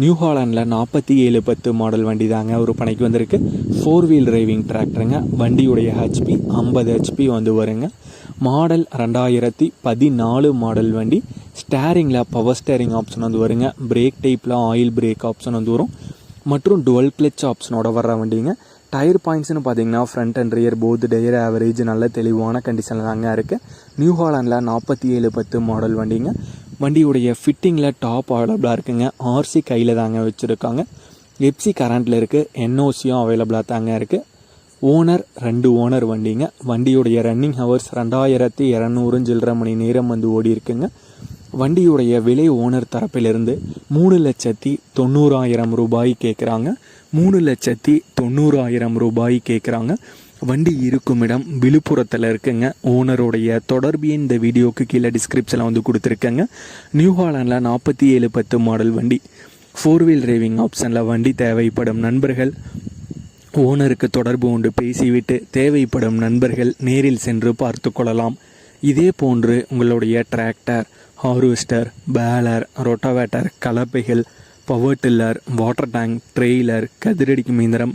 நியூஹாலண்டில் நாற்பத்தி ஏழு பத்து மாடல் வண்டி தாங்க ஒரு பணிக்கு வந்திருக்கு. ஃபோர் வீல் டிரைவிங் டிராக்டருங்க வண்டியுடைய ஹெச்பி ஐம்பது ஹெச்பி வந்து வருங்க. மாடல் ரெண்டாயிரத்தி பதினாலு மாடல் வண்டி. ஸ்டேரிங்கில் பவர் ஸ்டேரிங் ஆப்ஷன் வந்து வருங்க. பிரேக் டைப்பில் ஆயில் பிரேக் ஆப்ஷன் வந்து வரும். மற்றும் டுவெல் கிளச் ஆப்ஷனோட வர்ற வண்டிங்க. டயர் பாயிண்ட்ஸ்னு பார்த்தீங்கன்னா front and rear both tyre average நல்ல தெளிவான கண்டிஷனில் தாங்க இருக்குது நியூ ஹாலாண்டில் நாற்பத்தி ஏழு பத்து மாடல் வண்டிங்க. வண்டியுடைய ஃபிட்டிங்கில் டாப் அவைலபிளாக இருக்குங்க. ஆர்சி கையில் தாங்க வச்சுருக்காங்க. எப்சி கரண்ட்டில் இருக்குது என்ஓசியும் அவைலபிளாக தாங்க இருக்குது ஓனர் ரெண்டு ஓனர் வண்டிங்க. வண்டியுடைய ரன்னிங் ஹவர்ஸ் ரெண்டாயிரத்தி இரநூறு சில்லரை மணி நேரம் வந்து ஓடி இருக்குங்க. வண்டியுடைய விலை ஓனர் தரப்பிலிருந்து மூணு லட்சத்தி தொண்ணூறாயிரம் ரூபாய் கேட்குறாங்க மூணு லட்சத்தி தொண்ணூறாயிரம் ரூபாய் கேட்குறாங்க வண்டி இருக்கும் இடம் விழுப்புரத்தில் இருக்குங்க. ஓனருடைய தொடர்பு இந்த வீடியோக்கு கீழே டிஸ்கிரிப்ஷனில் வந்து கொடுத்துருக்கேங்க. நியூ ஹாலண்டில் நாற்பத்தி ஏழு பத்து மாடல் வண்டி. ஃபோர் வீல் டிரைவிங் ஆப்ஷனில் வண்டி தேவைப்படும் நண்பர்கள். ஓனருக்கு தொடர்பு கொண்டு பேசிவிட்டு தேவைப்படும் நண்பர்கள் நேரில் சென்று பார்த்து கொள்ளலாம். இதே போன்று உங்களுடைய tractor harvester baler rotavator கலப்பைகள் power tiller water tank trailer கதிரடிக்கும் இயந்திரம்